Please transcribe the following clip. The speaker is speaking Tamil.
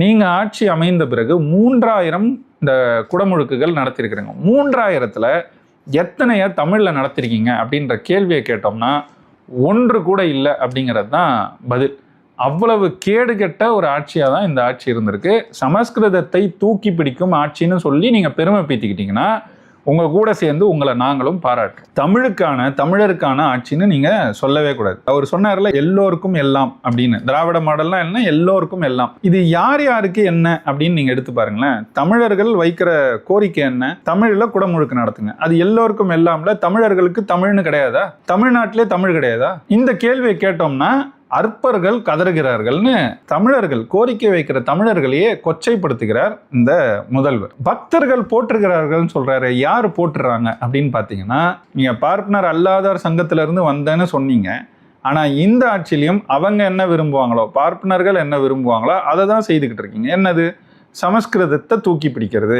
நீங்கள் ஆட்சி அமைந்த பிறகு மூன்றாயிரம் இந்த குடமுழுக்குகள் நடத்தியிருக்கிறீங்க மூன்றாயிரத்தில் எத்தனைய தமிழில் நடத்திருக்கீங்க அப்படின்ற கேள்வியை கேட்டோம்னா ஒன்று கூட இல்லை அப்படிங்கிறது தான் பதில். அவ்வளவு கேடுகெட்ட ஒரு ஆட்சியாக தான் இந்த ஆட்சி இருந்திருக்கு. சமஸ்கிருதத்தை தூக்கி பிடிக்கும் ஆட்சின்னு சொல்லி நீங்கள் பெருமை பீத்திக்கிட்டிங்கன்னா உங்கள் கூட சேர்ந்து உங்களை நாங்களும் பாராட்டுறோம். தமிழுக்கான தமிழருக்கான ஆட்சின்னு நீங்கள் சொல்லவே கூடாது. அவர் சொன்னார்ல எல்லோருக்கும் எல்லாம் அப்படின்னு. திராவிட மாடல்லாம் என்ன? எல்லோருக்கும் எல்லாம் இது யார் யாருக்கு என்ன அப்படின்னு நீங்கள் எடுத்து பாருங்களேன். தமிழர்கள் வைக்கிற கோரிக்கை என்ன? தமிழில் குடமுழுக்கு நடத்துங்க. அது எல்லோருக்கும் எல்லாம்ல? தமிழர்களுக்கு தமிழ்னு கிடையாதா? தமிழ்நாட்டிலே தமிழ் கிடையாதா? இந்த கேள்வியை கேட்டோம்னா அற்பர்கள் கதறுகிறார்கள்னு தமிழர்கள் கோரிக்கை வைக்கிற தமிழர்களையே கொச்சைப்படுத்துகிறார் இந்த முதல்வர். பக்தர்கள் போற்றுகிறார்கள்னு சொல்றாரு. யார் போற்றுறாங்க அப்படின்னு பார்த்தீங்கன்னா நீங்க பார்ப்பனர் அல்லாதார் சங்கத்திலிருந்து வந்தேன்னு சொன்னீங்க. ஆனால் இந்த ஆட்சியிலையும் அவங்க என்ன விரும்புவாங்களோ பார்ப்பனர்கள் என்ன விரும்புவாங்களோ அதை தான் செய்துக்கிட்டு இருக்கீங்க. என்னது? சமஸ்கிருதத்தை தூக்கி பிடிக்கிறது.